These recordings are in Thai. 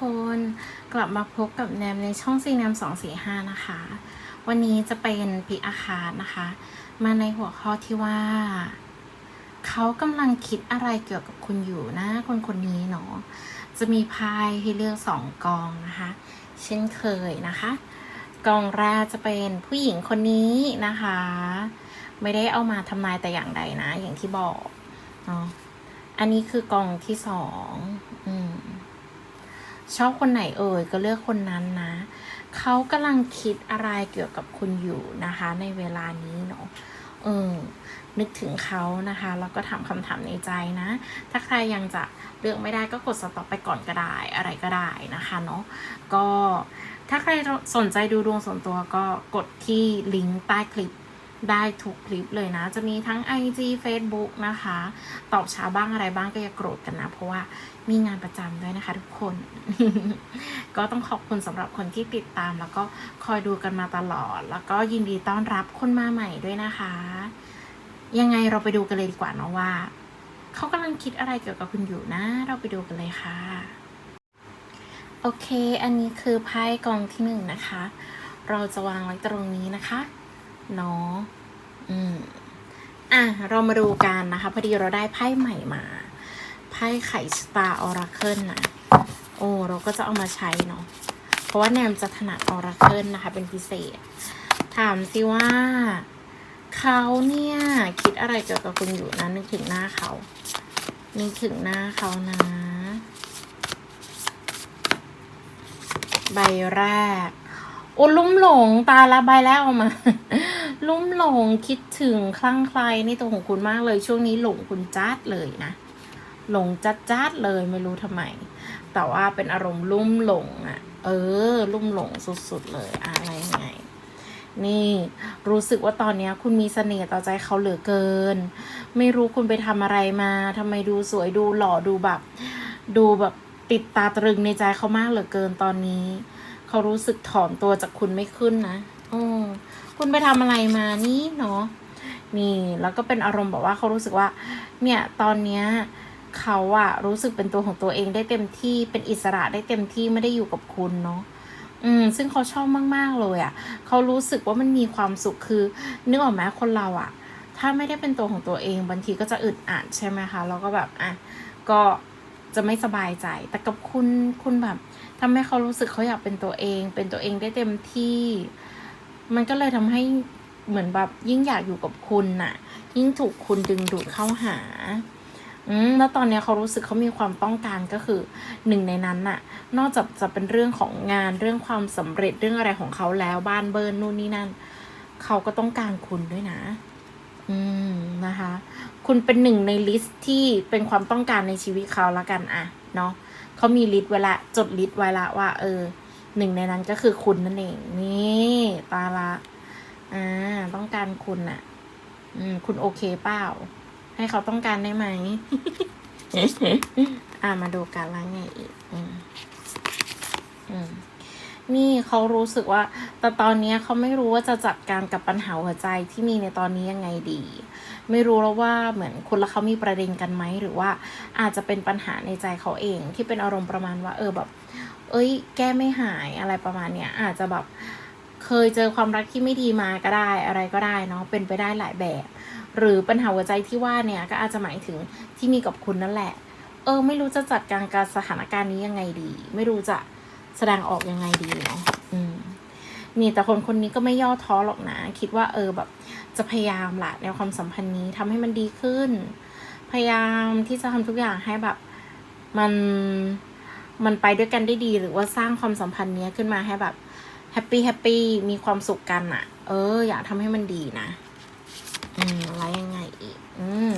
ดีค่ะทุกคนกลับมาพบกับแนมในช่องซีแนมสองสี่ห้านะคะ วันนี้จะเป็นปีอาคารนะคะ มาในหัวข้อที่ว่า เขากำลังคิดอะไรเกี่ยวกับคุณอยู่นะ คนคนนี้เนาะจะมีไพ่ให้เลือกสองกองนะคะ เช่นเคยนะคะ กองแรกจะเป็นผู้หญิงคนนี้นะคะ ไม่ได้เอามาทำนายแต่อย่างใดนะ อย่างที่บอกเนาะอันนี้คือกองที่สอง อืม ชอบคนไหนเอ่ยก็เลือกคนนั้นนะ เขากำลังคิดอะไรเกี่ยวกับคุณอยู่นะคะ ในเวลานี้เนาะเออนึกถึงเขานะคะแล้วก็ถามคำถามในใจนะ ถ้าใครยังจะเลือกไม่ได้ก็กดสต็อปไปก่อนก็ได้อะไรก็ได้นะคะเนาะก็ถ้าใครสนใจดูดวงส่วนตัวก็กดที่ลิงก์ใต้คลิปได้ทุกคลิปเลยนะ จะมีทั้ง IG Facebook นะคะ ตอบช้าบ้างอะไรบ้างก็อย่าโกรธกันนะ เพราะว่า มีงานประจำด้วยนะคะทุกคน ก็ต้องขอบคุณสำหรับคนที่ติดตาม แล้วก็คอยดูกันมาตลอด แล้วก็ยินดีต้อนรับคนมาใหม่ด้วยนะคะ ยังไงเราไปดูกันเลยดีกว่าเนาะว่าเขากำลังคิดอะไรเกี่ยวกับคุณอยู่นะ เราไปดูกันเลยค่ะ โอเค อันนี้คือไพ่กองที่หนึ่งนะคะ เราจะวางไว้ตรงนี้นะคะเนาะอืมอะ เรามาดูกันนะคะ พอดีเราได้ไพ่ใหม่มา พ่ไข่สตาร์ออราเคิลนะ โอ้ เราก็จะเอามาใช้เนาะ เพราะว่าแนมจะถนัดออราเคิลนะคะ เป็นพิเศษ ถามสิว่าเขาเนี่ย คิดอะไรเกี่ยวกับคุณอยู่นะ นึกถึงหน้าเขา นึกถึงหน้าเขานะ ใบแรก โอ้ลุ่มหลงตาละใบแรกออกมา ลุ่มหลงคิดถึงคลั่งไคล้ในตัวของคุณมากเลย ช่วงนี้หลงคุณจัดเลยนะ หลงจัดๆเลยไม่รู้ทำไม แต่ว่าเป็นอารมณ์ลุ่มหลงอะ่ะ เออ ลุ่มหลงสุดๆเลยอะไรยังไง นี่รู้สึกว่าตอนนี้คุณมีเสน่ห์ต่อใจเขาเหลือเกิน ไม่รู้คุณไปทำอะไรมาทำไมดูสวยดูหล่อดูแบบ ดูแบบติดตาตรึงในใจเขามากเหลือเกินตอนนี้ เขารู้สึกถอนตัวจากคุณไม่ขึ้นนะออคุณไปทำอะไรมานี่เนาะนี่แล้วก็เป็นอารมณ์แบบว่าเขารู้สึกว่า เนี่ยตอนเนี้ย เขาอะรู้สึกเป็นตัวของตัวเองได้เต็มที่เป็นอิสระได้เต็มที่ไม่ได้อยู่กับคุณเนาะอืมซึ่งเขาชอบมาก ๆ เลยอะ่ะ เขารู้สึกว่ามันมีความสุขคือนึกออกไหมคนเราอะ่ะ ถ้าไม่ได้เป็นตัวของตัวเองบางทีก็จะอึดอัดใช่ไหมคะแล้วก็แบบอะก็จะไม่สบายใจ แต่กับคุณคุณแบบทำให้เขารู้สึกเขาอยากเป็นตัวเอง เป็นตัวเองได้เต็มที่ มันก็เลยทำให้เหมือนแบบยิ่งอยากอยู่กับคุณน่ะ ยิ่งถูกคุณดึงดูดเข้าหา อืมแล้วตอนนี้เขารู้สึกเขามีความต้องการก็คือหนึ่งในนั้นน่ะ นอกจากจะเป็นเรื่องของงานเรื่องความสำเร็จเรื่องอะไรของเขาแล้วบ้านเบิร์นนู่นนี่นั่น เขาก็ต้องการคุณด้วยนะ อืมนะคะ คุณเป็นหนึ่งในลิสต์ที่เป็นความต้องการในชีวิตเขาละกันอะเนาะเขามีลิสต์ไว้ละจดลิสต์ไว้ละว่า เออหนึ่งในนั้นก็คือคุณนั่นเองนี่ตาละอ่าต้องการคุณอะอืมคุณโอเคเปล่า ให้เขาต้องการได้ไหม อ่ามาดูกันแล้วไงอีก อืม อืมนี่เขารู้สึกว่า แต่ตอนเนี้ยเขาไม่รู้ว่าจะจัดการกับปัญหาหัวใจที่มีในตอนนี้ยังไงดี ไม่รู้แล้วว่าเหมือนคุณและเขามีประเด็นกันไหมหรือว่าอาจจะเป็นปัญหาในใจเขาเอง ที่เป็นอารมณ์ประมาณว่า เออแบบ เอ้ย แก้ไม่หายอะไรประมาณเนี้ยอาจจะแบบเคยเจอความรักที่ไม่ดีมาก็ได้อะไรก็ได้เนาะเป็นไปได้หลายแบบ หรือปัญหาหัวใจที่ว่าเนี่ยก็อาจจะหมายถึงที่มีกับคุณนั่นแหละ เออ ไม่รู้จะจัดการกับสถานการณ์นี้ยังไงดี ไม่รู้จะแสดงออกยังไงดีเนาะอืมนี่แต่คนคนนี้ก็ไม่ย่อท้อหรอกนะ คิดว่าเออแบบจะพยายามละในความสัมพันธ์นี้ทำให้มันดีขึ้น พยายามที่จะทำทุกอย่างให้แบบมันมันไปด้วยกันได้ดี หรือว่าสร้างความสัมพันธ์นี้ขึ้นมาให้แบบแฮปปี้แฮปปี้มีความสุขกันอะเออ อยากทำให้มันดีนะ อืมอะไรยังไงอีก อืม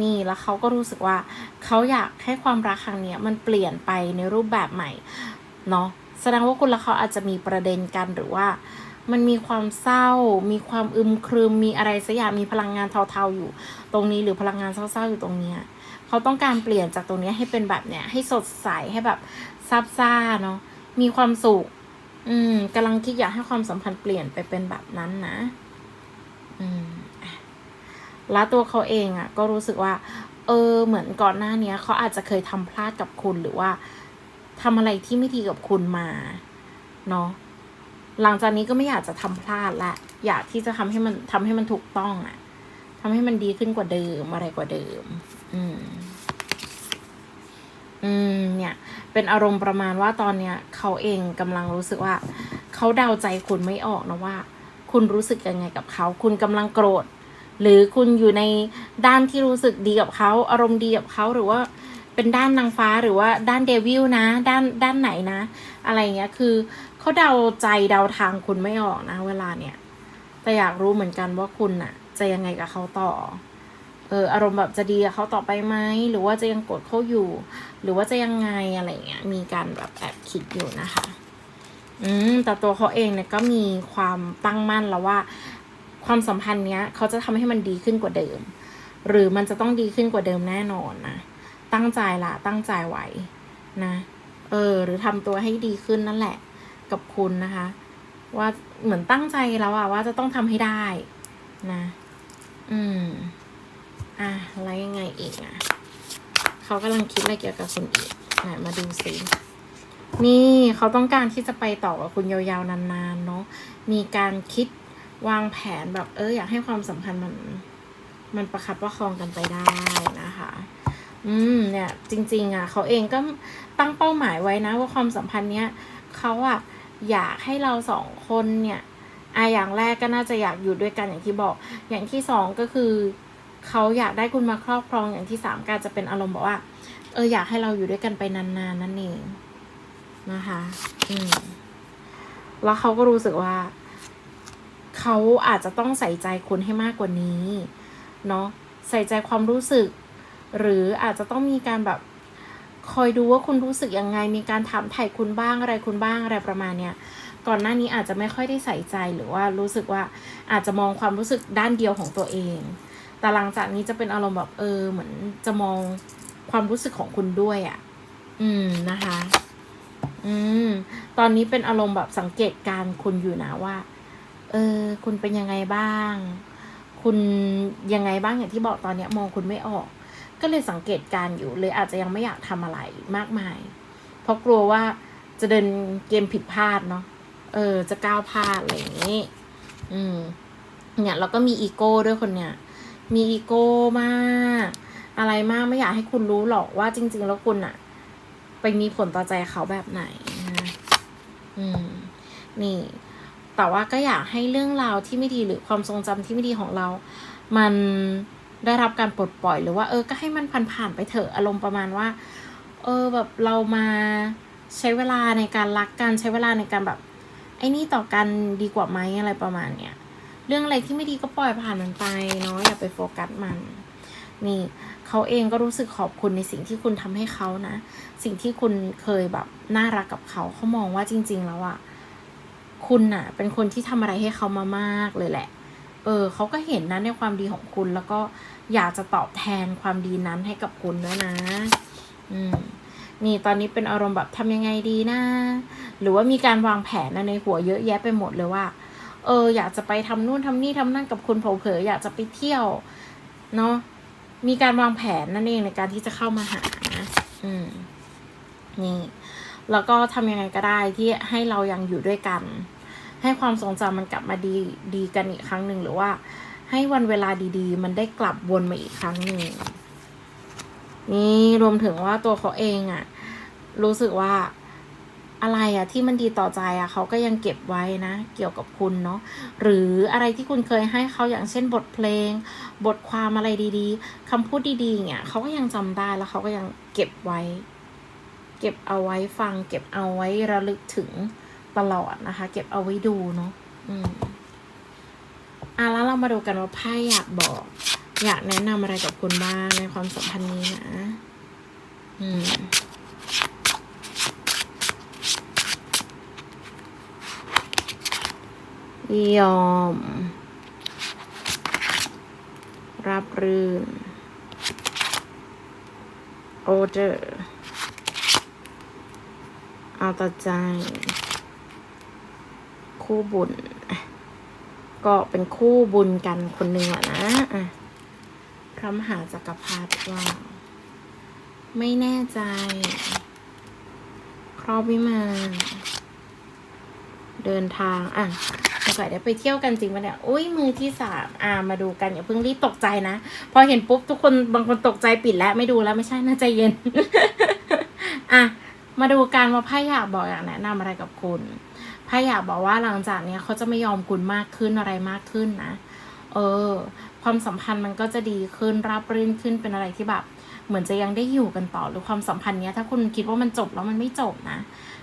นี่แล้วเขาก็รู้สึกว่าเขาอยากให้ความรักครั้งเนี้ยมันเปลี่ยนไปในรูปแบบใหม่เนาะแสดงว่าคุณและเขาอาจจะมีประเด็นกันหรือว่า มันมีความเศร้า มีความอึมครึมมีอะไรสักอย่างมีพลังงานเทาๆอยู่ ตรงนี้หรือพลังงานเศร้าๆอยู่ตรงเนี้ยเขาต้องการเปลี่ยนจากตรงนี้ให้เป็นแบบเนี้ยให้สดใสให้แบบซาบซ่าเนาะมีความสุข อืมกำลังคิดอยากให้ความสัมพันธ์เปลี่ยนไปเป็นแบบนั้นนะ อืม แล้วตัวเขาเองอะก็รู้สึกว่า เออเหมือนก่อนหน้าเนี้ยเขาอาจจะเคยทำพลาดกับคุณหรือว่าทำอะไรที่ไม่ดีกับคุณมาเนาะหลังจากนี้ก็ไม่อยากจะทำพลาดละ อยากที่จะทำให้มันทำให้มันถูกต้องอะทำให้มันดีขึ้นกว่าเดิมอะไรกว่าเดิม อืม อืม เนี่ย เป็นอารมณ์ประมาณว่าตอนเนี้ยเขาเองกำลังรู้สึกว่าเขาเดาใจคุณไม่ออกนะว่า คุณรู้สึกยังไงกับเขา คุณกำลังโกรธ หรือคุณอยู่ในด้านที่รู้สึกดีกับเขาอารมณ์ดีกับเขาหรือว่าเป็นด้านนางฟ้าหรือว่าด้านเดวิลนะ ด้านด้านไหนนะ อะไรเงี้ยคือเขาเดาใจเดาทางคุณไม่ออกนะ เวลาเนี่ย แต่อยากรู้เหมือนกันว่าคุณน่ะจะยังไงกับเขาต่อเอออารมณ์แบบจะดีกับเขาต่อไปไหมหรือว่าจะยังกรธเขาอยู่ หรือว่าจะยังไงอะไรเงี้ยมีการแบบแอบคิดอยู่นะคะ อืมแต่ตัวเขาเองเนี่ยก็มีความตั้งมั่นแล้วว่า ความสัมพันธ์เนี้ยเขาจะทำให้มันดีขึ้นกว่าเดิม หรือมันจะต้องดีขึ้นกว่าเดิมแน่นอนนะตั้งใจละตั้งใจไว้นะเออหรือทำตัวให้ดีขึ้นนั่นแหละ กับคุณนะคะ ว่าเหมือนตั้งใจแล้วอะว่าจะต้องทำให้ได้นะ อืมอะแล้วยังไงอีกอะเขากำลังคิดอะไรเกี่ยวกับคุณอีกไหนมาดูสินี่เขาต้องการที่จะไปต่อกับคุณยาวๆนานๆเนาะมีการคิด วางแผนแบบเอออยากให้ความสัมพันธ์มัน มันประคับประคองกันไปได้นะคะ อืมเนี่ย จริง ๆ อะ เขาเองก็ตั้งเป้าหมายไว้นะ ว่าความสัมพันธ์เนี้ยเขาอะอยากให้เราสองคนเนี่ยอะอย่างแรกก็น่าจะอยากอยู่ด้วยกันอย่างที่บอก อย่างที่สองก็คือเขาอยากได้คุณมาครอบครองอย่างที่สามก็อาจจะเป็นอารมณ์บอกว่า เอออยากให้เราอยู่ด้วยกันไปนานๆนั่นเองนะคะ อืม แล้วเขาก็รู้สึกว่า เขาอาจจะต้องใส่ใจคุณให้มากกว่านี้เนาะใส่ใจความรู้สึก หรืออาจจะต้องมีการแบบคอยดูว่าคุณรู้สึกยังไง มีการถามไถ่คุณบ้างอะไรคุณบ้างอะไรประมาณเนี้ยก่อนหน้านี้อาจจะไม่ค่อยได้ใส่ใจหรือว่ารู้สึกว่าอาจจะมองความรู้สึกด้านเดียวของตัวเอง แต่หลังจากนี้จะเป็นอารมณ์แบบเออ เหมือนจะมองความรู้สึกของคุณด้วยอะ่ะ อืมนะคะ อืม ตอนนี้เป็นอารมณ์แบบสังเกตการคุณอยู่นะว่า เออ คุณเป็นยังไงบ้าง คุณยังไงบ้างอย่างที่บอกตอนเนี้ยมองคุณไม่ออก ก็เลยสังเกตการอยู่เลยอาจจะยังไม่อยากทำอะไรมากมาย เพราะกลัวว่าจะเดินเกมผิดพลาดเนาะเออ จะก้าวพลาดอะไรอย่างนี้ อืม เนี่ยแล้วก็มีอีโก้ด้วยคนเนี่ย มีอีโก้มาก อะไรมากไม่อยากให้คุณรู้หรอกว่าจริง ๆ แล้วคุณอะไปมีผลต่อใจเขาแบบไหนนะอืม นี่ แต่ว่าก็อยากให้เรื่องราวที่ไม่ดีหรือความทรงจำที่ไม่ดีของเรา มันได้รับการปลดปล่อยหรือว่าเออก็ให้มันผ่านๆไปเถอะอารมณ์ประมาณว่า เออแบบเรามาใช้เวลาในการรักกันใช้เวลาในการแบบไอ้นี่ต่อกันดีกว่าไหมอะไรประมาณเนี้ยเรื่องอะไรที่ไม่ดีก็ปล่อยผ่านมันไปเนาะอย่าไปโฟกัสมัน นี่เขาเองก็รู้สึกขอบคุณในสิ่งที่คุณทำให้เขานะ สิ่งที่คุณเคยแบบน่ารักกับเขาเขามองว่าจริง ๆ แล้วอะ คุณน่ะ เป็นคนที่ทำอะไรให้เขามามากเลยแหละ เออเขาก็เห็นนะในความดีของคุณแล้วก็อยากจะตอบแทนความดีนั้นให้กับคุณด้วยนะ อืมนี่ตอนนี้เป็นอารมณ์แบบทำยังไงดีนะ หรือว่ามีการวางแผนในหัวเยอะแยะไปหมดเลยว่า เออ อยากจะไปทำนู่นทำนี่ทำนั่นกับคุณเผลอๆอยากจะไปเที่ยว เนาะมีการวางแผนนั่นเองในการที่จะเข้ามาหา อืม นี่ แล้วก็ทำยังไงก็ได้ที่ให้เรายังอยู่ด้วยกัน ให้ความทรงจำมันกลับมาดีดีกันอีกครั้งหนึ่งหรือว่า ให้วันเวลาดีๆ มันได้กลับวนมาอีกครั้งหนึ่งนี่รวมถึงว่าตัวเขาเองอะ่ะรู้สึกว่าอะไรอะที่มันดีต่อใจอะเขาก็ยังเก็บไว้นะ เกี่ยวกับคุณเนาะหรืออะไรที่คุณเคยให้เขาอย่างเช่นบทเพลง บทความอะไรดีๆคำพูดดีๆเนี่ยเขาก็ยังจำได้แล้วเขาก็ยังเก็บไว้ เก็บเอาไว้ฟัง เก็บเอาไว้ระลึกถึง ตลอดนะคะ เก็บเอาไว้ดูเนาะอืมอะแล้วเรามาดูกันว่าไพ่อยากบอก อยากแนะนำอะไรกับคุณบ้างในความสัมพันธ์นี้นะ อืมยอม รับรื่นโอเดอร์เอาต่อใจ คู่บุญ ก็เป็นคู่บุญกันคนหนึ่งอะนะอะพระมหาจักรพรรดิว่า ไม่แน่ใจ ครอบวิมานเดินทาง อะสงสัยได้ไปเที่ยวกันจริงปะเนี่ย อุ้ยมือที่สามอ่า มาดูกันอย่าเพิ่งรีบตกใจนะ พอเห็นปุ๊บทุกคนบางคนตกใจปิดแล้วไม่ดูแล้วไม่ใช่น่าใจเย็น อะ มาดูการว่าไพ่อยากบอกอยากแนะนำอะไรกับคุณ ไพ่อยากบอกว่าหลังจากเนี้ยเขาจะไม่ยอมคุณมากขึ้นอะไรมากขึ้นนะ เออ ความสัมพันธ์มันก็จะดีขึ้นราบรื่นขึ้นเป็นอะไรที่แบบเหมือนจะยังได้อยู่กันต่อหรือความสัมพันธ์เนี้ยถ้าคุณคิดว่ามันจบแล้วมันไม่จบนะ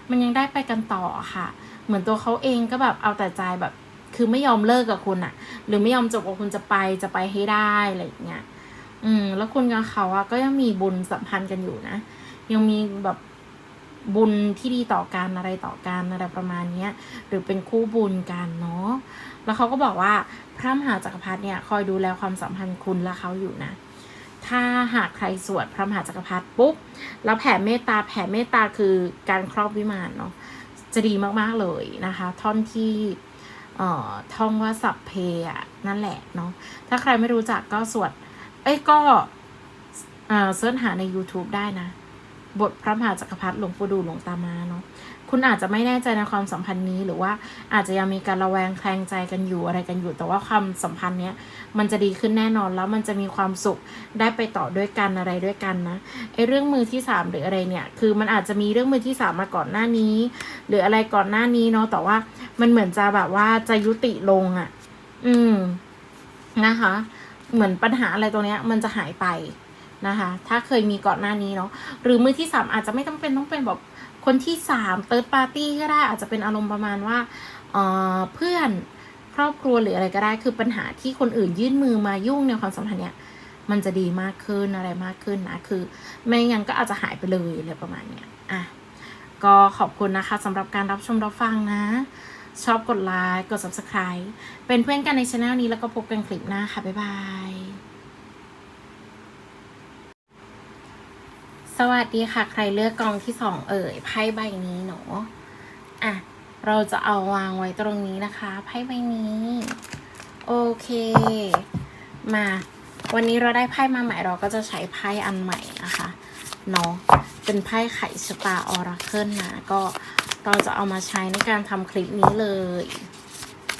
มันยังได้ไปกันต่อค่ะ เหมือนตัวเขาเองก็แบบเอาแต่ใจแบบ คือไม่ยอมเลิกกับคุณอะหรือไม่ยอมจบกับคุณจะไปจะไปให้ได้อะไรอย่างเงี้ยอืม แล้วคุณกับเขาอะก็ยังมีบุญสัมพันธ์กันอยู่นะ ยังมีแบบ บุญที่ดีต่อกันอะไรต่อกันอะไรประมาณนี้หรือเป็นคู่บุญกันเนาะแล้วเขาก็บอกว่าพระมหาจักรพรรดิเนี่ยคอยดูแลความสัมพันธ์คุณและเขาอยู่นะ ถ้าหากใครสวดพระมหาจักรพรรดิปุ๊บแล้วแผ่เมตตาแผ่เมตตาคือการครอบวิมานเนาะจะดีมากๆเลยนะคะ ท่อนที่เอ่อท่องว่าสัพเพอะนั่นแหละเนาะถ้าใครไม่รู้จักก็สวดเอ้ยก็เอ่อเสิร์ชหาใน YouTube ได้นะ บทพระมหาจักรพรรดิหลวงปู่ดูหลวงตามาเนาะคุณอาจจะไม่แน่ใจในความสัมพันธ์นี้หรือว่าอาจจะยังมีการระแวงแคลงใจกันอยู่อะไรกันอยู่ แต่ว่าความสัมพันธ์เนี้ยมันจะดีขึ้นแน่นอนแล้วมันจะมีความสุขได้ไปต่อด้วยกันอะไรด้วยกันนะไอ้เรื่องมือที่สามหรืออะไรเนี่ยคือมันอาจจะมีเรื่องมือที่สามมาก่อนหน้านี้ หรืออะไรก่อนหน้านี้เนาะแต่ว่ามันเหมือนจะแบบว่าจะยุติลงอะ่ะ อืมนะคะ เหมือนปัญหาอะไรตรงเนี้ย มันจะหายไป นะคะ ถ้าเคยมีก่อนหน้านี้เนาะหรือมือที่สามอาจจะไม่ต้องเป็นต้องเป็นแบบคนที่สามเติร์ดปาร์ตี้ก็ได้อาจจะเป็นอารมณ์ประมาณว่าเออเพื่อนครอบครัวหรืออะไรก็ได้คือปัญหาที่คนอื่นยื่นมือมายุ่งในความสัมพันธ์เนี้ยมันจะดีมากขึ้นอะไรมากขึ้นนะคือไม่งั้นก็อาจจะหายไปเลยอะไรประมาณเนี้ยอะก็ขอบคุณนะคะสำหรับการรับชมรับฟังนะ ชอบกดไลค์กด subscribe เป็นเพื่อนกันในช anel นี้แล้วก็พบกันคลิปหน้าค่ะ บ๊ายบาย สวัสดีค่ะ ใครเลือกกองที่สองเอ่ยไพ่ใบนี้เนาะอะ เราจะเอาวางไว้ตรงนี้นะคะไพ่ใบนี้ โอเค มา วันนี้เราได้ไพ่มาใหม่เราก็จะใช้ไพ่อันใหม่นะคะเนาะเป็นไพ่ไขชะตาออราเคิลนะก็เราจะเอามาใช้ในการทำคลิปนี้เลย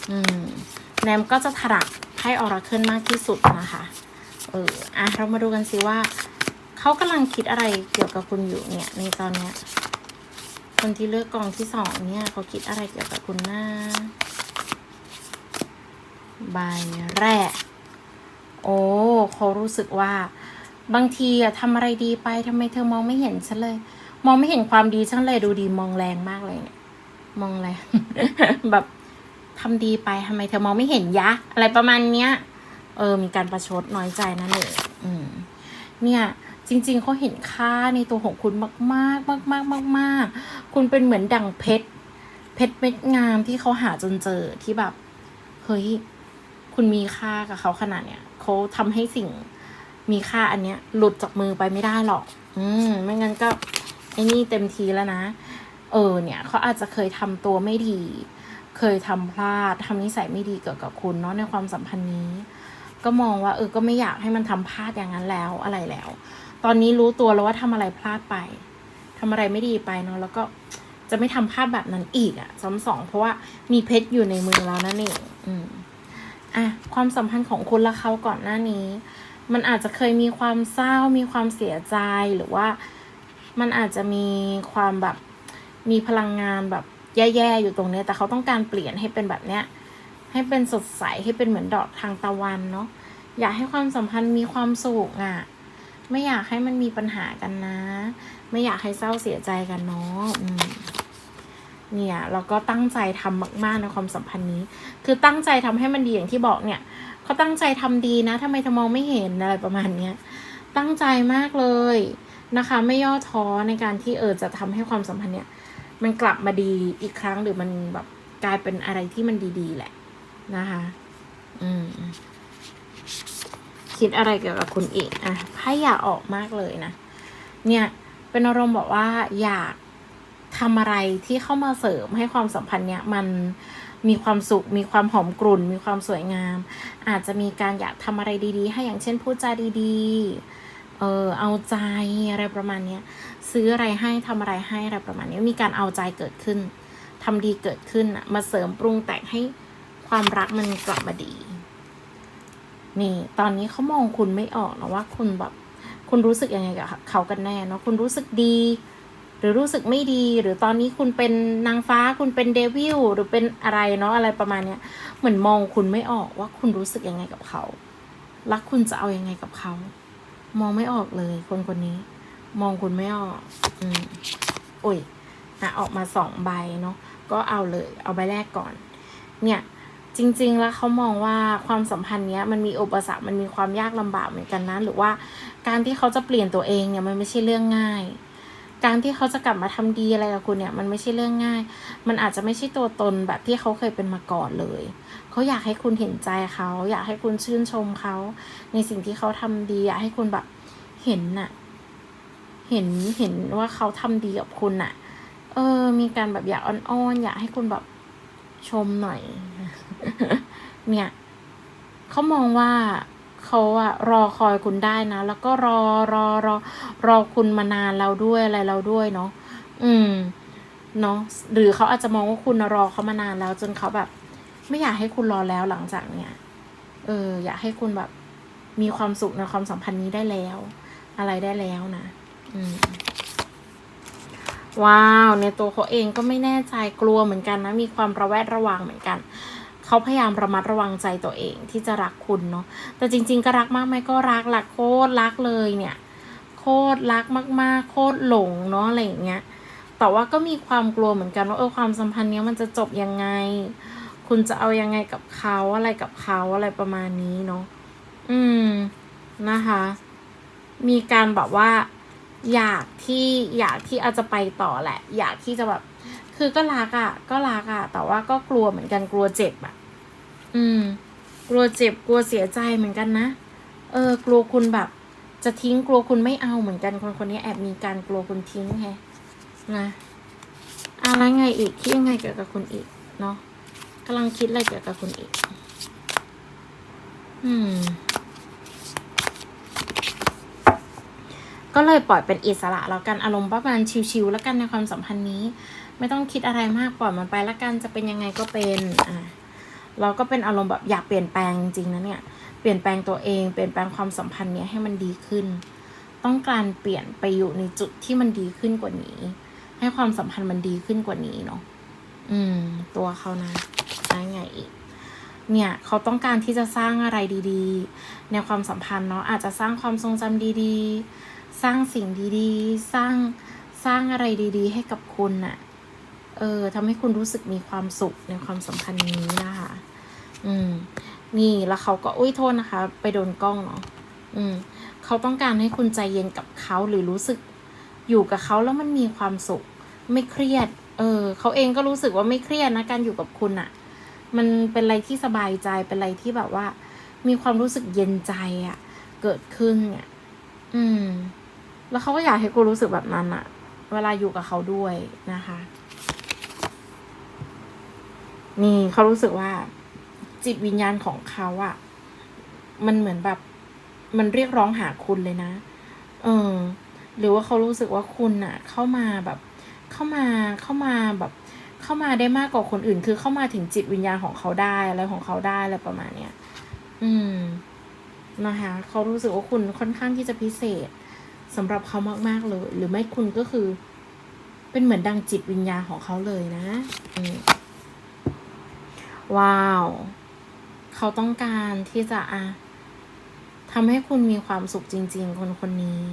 อืมแนมก็จะถนัดไพ่ออราเคิลมากที่สุดนะคะ เอออะเรามาดูกันสิว่า เขากำลังคิดอะไรเกี่ยวกับคุณอยู่เนี่ย ในตอนเนี้ย คนที่เลือกกองที่สองเนี่ยเขาคิดอะไรเกี่ยวกับคุณนะใบแรก โอ้เขารู้สึกว่า บางทีอะทำอะไรดีไปทำไมเธอมองไม่เห็นฉันเลย มองไม่เห็นความดีฉันเลยดูดีมองแรงมากเลยเนี่ยมองแรงแบบทำดีไปทำไมเธอมองไม่เห็นยะ อะไรประมาณเนี้ย เออ มีการประชดน้อยใจนั่นเองอืม เนี่ย จริงๆเขาเห็นค่าในตัวของคุณมากมากมากมากมาก ๆ คุณเป็นเหมือนดั่งเพชร เพชรเม็ดงามที่เขาหาจนเจอที่แบบ เฮ้ย คุณมีค่ากับเขาขนาดเนี้ยเขาทำให้สิ่งมีค่าอันเนี้ย หลุดจากมือไปไม่ได้หรอก อืม ไม่งั้นก็ไอ้นี่เต็มทีแล้วนะ เออ เนี่ยเขาอาจจะเคยทำตัวไม่ดี เคยทำพลาดทำนิสัยไม่ดีเกี่ยวกับคุณเนาะในความสัมพันธ์นี้ ก็มองว่า เออ ก็ไม่อยากให้มันทำพลาดอย่างนั้นแล้วอะไรแล้ว ตอนนี้รู้ตัวแล้วว่าทำอะไรพลาดไปทำอะไรไม่ดีไปเนาะแล้วก็จะไม่ทำพลาดแบบนั้นอีกอะซ้ำสองเพราะว่ามีเพชรอยู่ในมือแล้วนั่นเองอืมอะความสัมพันธ์ของคุณและเขาก่อนหน้านี้ มันอาจจะเคยมีความเศร้ามีความเสียใจหรือว่า มันอาจจะมีความแบบมีพลังงานแบบแย่ๆอยู่ตรงเนี้ยแต่เขาต้องการเปลี่ยนให้เป็นแบบเนี้ยให้เป็นสดใสให้เป็นเหมือนดอกทางตะวันเนาะอยากให้ความสัมพันธ์มีความสุขอะ่ะ ไม่อยากให้มันมีปัญหากันนะ ไม่อยากให้เศร้าเสียใจกันเนาะเนี่ยเราก็ตั้งใจทำมากๆในความสัมพันธ์นี้ คือตั้งใจทำให้มันดีอย่างที่บอกเนี่ยเขาตั้งใจทำดีนะทำไมเธอมองไม่เห็นอะไรประมาณเนี้ยตั้งใจมากเลยนะคะ ไม่ย่อท้อในการที่เออจะทำให้ความสัมพันธ์เนี่ย มันกลับมาดีอีกครั้งหรือมันแบบกลายเป็นอะไรที่มันดีๆแหละนะคะ อืม คิดอะไรเกี่ยวกับคุณอีกอะไพ่อยากออกมากเลยนะ เนี่ยเป็นอารมณ์บอกว่าอยากทำอะไรที่เข้ามาเสริมให้ความสัมพันธ์เนี่ยมันมีความสุข มีความหอมกลุ่น มีความสวยงาม อาจจะมีการอยากทำอะไรดีๆ ให้อย่างเช่นพูดจาดีๆ เออเอาใจอะไรประมาณเนี้ยซื้ออะไรให้ทำอะไรให้อะไรประมาณนี้มีการเอาใจเกิดขึ้นทำดีเกิดขึ้นอะมาเสริมปรุงแต่งให้ความรักมันกลับมาดี นี่ตอนนี้เขามองคุณไม่ออกนะว่าคุณแบบคุณรู้สึกยังไงกับเขากันแน่เนาะคุณรู้สึกดี หรือรู้สึกไม่ดี หรือตอนนี้คุณเป็นนางฟ้าคุณเป็นเดวิลหรือเป็นอะไรเนาะอะไรประมาณเนี้ยเหมือนมองคุณไม่ออกว่าคุณรู้สึกยังไงกับเขาแล้วคุณจะเอายังไงกับเขา มองไม่ออกเลยคนคนนี้ มองคุณไม่ออก อืมโอ้ยอะออกมาสองใบเนาะก็เอาเลย เอาใบแรกก่อน เนี่ย จริง ๆ แล้วเขามองว่าความสัมพันธ์เนี้ยมันมีอุปสรรคมันมีความยากลำบากเหมือนกันนะหรือว่าการที่เขาจะเปลี่ยนตัวเองเนี่ยมันไม่ใช่เรื่องง่าย การที่เขาจะกลับมาทำดีอะไรกับคุณเนี่ยมันไม่ใช่เรื่องง่าย มันอาจจะไม่ใช่ตัวตนแบบที่เขาเคยเป็นมาก่อนเลยเขาอยากให้คุณเห็นใจเขาอยากให้คุณชื่นชมเขาในสิ่งที่เขาทำดีอยากให้คุณแบบเห็นน่ะ เห็นเห็นว่าเขาทำดีกับคุณน่ะ เออ มีการแบบอยากอ้อนๆอยากให้คุณแบบชมหน่อย เนี่ยเขามองว่าเขาอะรอคอยคุณได้นะ แล้วก็รอรอรอรอคุณมานานแล้วด้วยอะไรแล้วด้วยเนาะอืมเนาะหรือเขาอาจจะมองว่าคุณรอเขามานานแล้ว จนเขาแบบ ไม่อยากให้คุณรอแล้วหลังจากเนี้ยเออ อยากให้คุณแบบ มีความสุขในความสัมพันธ์นี้ได้แล้ว อะไรได้แล้วนะอืมว้าว ในตัวเขาเองก็ไม่แน่ใจกลัวเหมือนกันนะ มีความระแวดระวังเหมือนกัน เขาพยายามระมัดระวังใจตัวเองที่จะรักคุณเนาะแต่จริง ๆ ก็รักมากไหมก็รักหลักโคตรรักเลยเนี่ย โคตรรักมาก ๆ โคตรหลงเนาะอะไรอย่างเงี้ยแต่ว่าก็มีความกลัวเหมือนกันว่าเออความสัมพันธ์เนี้ยมันจะจบยังไง คุณจะเอายังไงกับเขาอะไรกับเขาอะไรประมาณนี้เนาะอืมนะคะ มีการแบบว่า อยากที่อยากที่อาจจะไปต่อแหละ อยากที่จะแบบ คือก็รักอะ่ะ ก็รักอะ่ะ แต่ว่าก็กลัวเหมือนกันกลัวเจ็บอะ่ะ อืม กลัวเจ็บกลัวเสียใจเหมือนกันนะ เออ กลัวคุณแบบ จะทิ้งกลัวคุณไม่เอาเหมือนกัน คนคนนี้แอบมีการกลัวคุณทิ้งแฮนะอะไรไงอีกคิดยังไงเกี่ยวกับคุณอีกเนาะกำลังคิดอะไรเกี่ยวกับคุณอีก อืม ก็เลยปล่อยเป็นอิสระแล้วกันอารมณ์ประมาณชิวๆแล้วกันในความสัมพันธ์นี้ ไม่ต้องคิดอะไรมากปล่อยมันไปแล้วกันจะเป็นยังไงก็เป็น อ่า เราก็เป็นอารมณ์แบบอยากเปลี่ยนแปลงจริงๆนะเนี่ย เปลี่ยนแปลงตัวเอง เปลี่ยนแปลงความสัมพันธ์เนี้ยให้มันดีขึ้น ต้องการเปลี่ยนไปอยู่ในจุดที่มันดีขึ้นกว่านี้ ให้ความสัมพันธ์มันดีขึ้นกว่านี้เนาะ อืม ตัวเขานะอะไรไงอีก เนี่ย เขาต้องการที่จะสร้างอะไรดีๆ ในความสัมพันธ์เนาะ อาจจะสร้างความทรงจำดีๆ สร้างสิ่งดีๆ สร้าง สร้างอะไรดี ๆ ให้กับคุณน่ะ เออทำให้คุณรู้สึกมีความสุขในความสัมพันธ์นี้นะคะ อืม นี่แล้วเขาก็อุ้ยโทษนะคะ ไปโดนกล้องเนาะอืม เขาต้องการให้คุณใจเย็นกับเขาหรือรู้สึกอยู่กับเขาแล้วมันมีความสุข ไม่เครียด เออเขาเองก็รู้สึกว่าไม่เครียดนะการอยู่กับคุณอะมันเป็นอะไรที่สบายใจเป็นอะไรที่แบบว่า มีความรู้สึกเย็นใจอะเกิดขึ้นเนี่ย อืม แล้วเขาก็อยากให้กูรู้สึกแบบนั้นอะเวลาอยู่กับเขาด้วยนะคะ นี่เขารู้สึกว่า จิตวิญญาณของเขาอะมันเหมือนแบบ มันเรียกร้องหาคุณเลยนะ เออ หรือว่าเขารู้สึกว่าคุณอะเข้ามาแบบ เข้ามาเข้ามาแบบ เข้ามาได้มากกว่าคนอื่น คือเข้ามาถึงจิตวิญญาณของเขาได้อะไรของเขาได้อะไรประมาณเนี้ยอืมนะคะเขารู้สึกว่าคุณค่อนข้างที่จะพิเศษสำหรับเขามากๆเลย หรือไม่คุณก็คือ เป็นเหมือนดังจิตวิญญาณของเขาเลยนะอืม ว้าว เขาต้องการที่จะอะทำให้คุณมีความสุขจริง ๆ คนคนนี้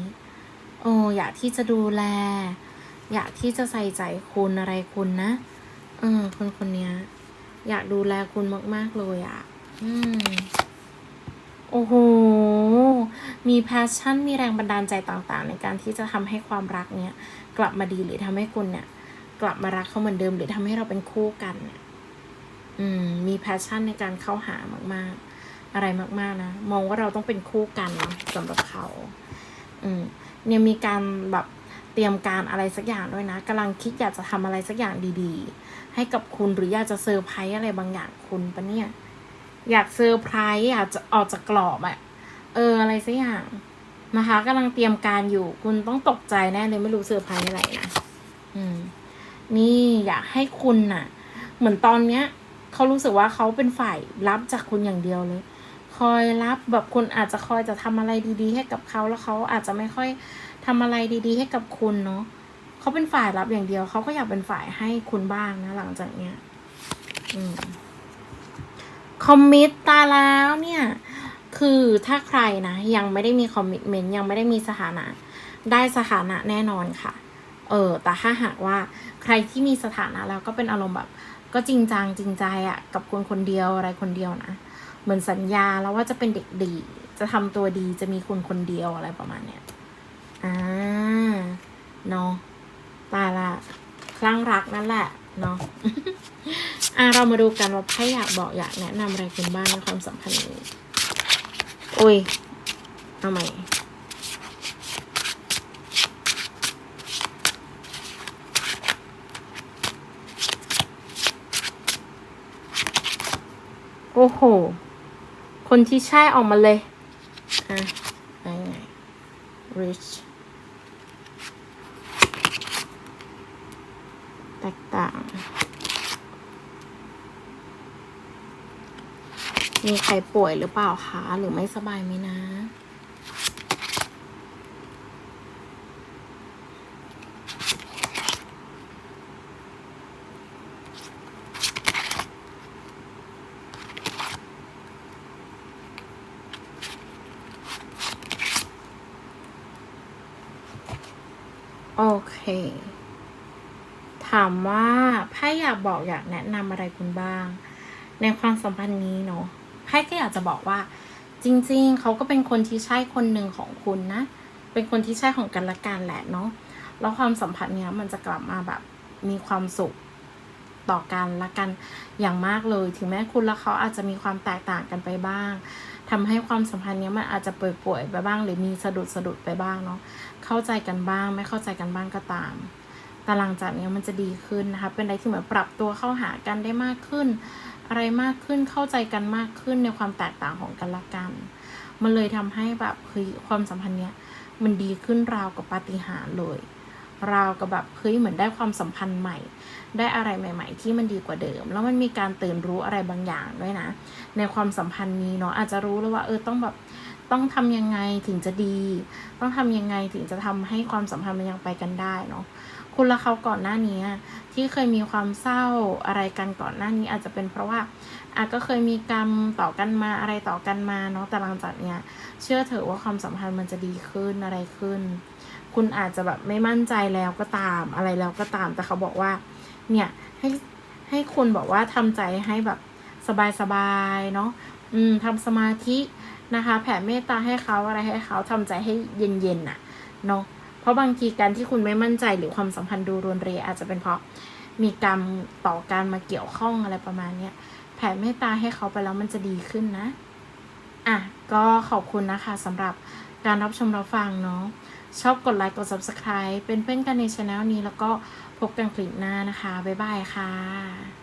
โอ้อยากที่จะดูแล อยากที่จะใส่ใจคุณอะไรคุณนะ เออ คนคนนี้อยากดูแลคุณมาก ๆ เลยอะ่ะ อืม โอ้โห มีแพชชั่น มีแรงบันดาลใจต่าง ๆ ในการที่จะทำให้ความรักเนี้ยกลับมาดีหรือทำให้คุณเนี่ย กลับมารักเขาเหมือนเดิม หรือทำให้เราเป็นคู่กันเนี่ย อืมมีแพชชั่นในการเข้าหามาก ๆ อะไรมาก ๆ นะ มองว่าเราต้องเป็นคู่กันเนาะสำหรับเขา อืมเนี่ยมีการแบบเตรียมการอะไรสักอย่างด้วยนะกำลังคิดอยากจะทำอะไรสักอย่างดีๆ ให้กับคุณหรืออยากจะเซอร์ไพรส์อะไรบางอย่างคุณปะเนี่ย อยากเซอร์ไพรส์อยากจะออกจากกรอบอะเอออะไรสักอย่างนะคะกำลังเตรียมการอยู่คุณต้องตกใจแน่เลยไม่รู้เซอร์ไพรส์อะไรนะอืม นี่อยากให้คุณน่ะ เหมือนตอนเนี้ย เขารู้สึกว่าเขาเป็นฝ่ายรับจากคุณอย่างเดียวเลย คอยรับแบบคุณอาจจะคอยจะทำอะไรดีๆ ให้กับเขาแล้วเขาอาจจะไม่ค่อยทำอะไรดีๆ ให้กับคุณเนาะเขาเป็นฝ่ายรับอย่างเดียว เขาก็อยากเป็นฝ่ายให้คุณบ้างนะหลังจากเนี้ยอคอมมิตตาแล้วเนี่ยคือถ้าใครนะ ยังไม่ได้มีคอมมิตเมนต์ยังไม่ได้มีสถานะ ได้สถานะแน่นอนค่ะ เออแต่ถ้าหากว่าใครที่มีสถานะแล้วก็เป็นอารมณ์แบบ ก็จริงจังจริงใจอะ่ะ กับคนคนเดียวอะไรคนเดียวนะ เหมือนสัญญาแล้วว่าจะเป็นเด็กดี จะทำตัวดีจะมีคนคนเดียวอะไรประมาณเนี้ยอ่าเนาะตายละคลั่งรักนั่นแหละเนาะอะเรามาดูกันว่าไพ่อยากบอกอยากแนะนำอะไรคุณบ้างในความสัมพันธ์นี้โอ้ยเอาใหม่ โอ้โห คนที่ใช่ออกมาเลย อะไงไง rich แตกต่าง มีใครป่วยหรือเปล่าคะ หรือไม่สบายไหมนะ ถามว่าไพ่อยากบอกอยากแนะนำอะไรคุณบ้าง ในความสัมพันธ์นี้เนาะไพ่ก็อยากจะบอกว่า จริง ๆ เขาก็เป็นคนที่ใช่คนหนึ่งของคุณนะ เป็นคนที่ใช่ของกันและกันแหละเนาะแล้วความสัมพันธ์เนี้ยมันจะกลับมาแบบมีความสุขต่อกันและกันอย่างมากเลย ถึงแม้คุณและเขาอาจจะมีความแตกต่างกันไปบ้าง ทำให้ความสัมพันธ์เนี้ยมันอาจจะป่วยๆไปบ้าง หรือมีสะดุดสะดุดไปบ้างเนาะเข้าใจกันบ้าง ไม่เข้าใจกันบ้างก็ตามแต่หลังจากนี้มันจะดีขึ้นนะคะเป็นอะไรที่เหมือนปรับตัวเข้าหากันได้มากขึ้น อะไรมากขึ้นเข้าใจกันมากขึ้นในความแตกต่างของกันและกัน มันเลยทำให้แบบเฮ้ยความสัมพันธ์เนี้ยมันดีขึ้นราวกับปาฏิหาริย์เลยราวกับแบบเฮ้ยเหมือนได้ความสัมพันธ์ใหม่ ได้อะไรใหม่ ๆ ที่มันดีกว่าเดิม แล้วมันมีการตื่นรู้อะไรบางอย่างด้วยนะ ในความสัมพันธ์นี้เนาะอาจจะรู้แล้วว่าเออต้องแบบต้องทำยังไงถึงจะดี ต้องทำยังไงถึงจะทำให้ความสัมพันธ์มันยังไปกันได้เนาะคุณและเขาก่อนหน้านี้ที่เคยมีความเศร้าอะไรกันก่อนหน้านี้อาจจะเป็นเพราะว่าอาจก็เคยมีกรรมต่อกันมาอะไรต่อกันมาเนาะแต่หลังจากเนี้ยเชื่อเถอะว่าความสัมพันธ์มันจะดีขึ้นอะไรขึ้น คุณอาจจะแบบไม่มั่นใจแล้วก็ตามอะไรแล้วก็ตามแต่เขาบอกว่า เนี่ยให้ให้คุณบอกว่าทำใจให้แบบ สบายๆเนาะอืมทำสมาธินะคะ แผ่เมตตาให้เขาอะไรให้เขาทำใจให้เย็นๆน่ะเนาะเพราะบางทีการที่คุณไม่มั่นใจหรือความสัมพันธ์ดูรวนเรอาจจะเป็นเพราะมีกรรมต่อการมาเกี่ยวข้องอะไรประมาณเนี้ยแผ่เมตตาให้เขาไปแล้วมันจะดีขึ้นนะอะก็ขอบคุณนะคะสำหรับการรับชมรับฟังเนาะชอบกดไลค์กด subscribe เป็นเพื่อนกันในช anel นี้แล้วก็พบกันคลิปหน้านะคะ บ๊ายบายค่ะ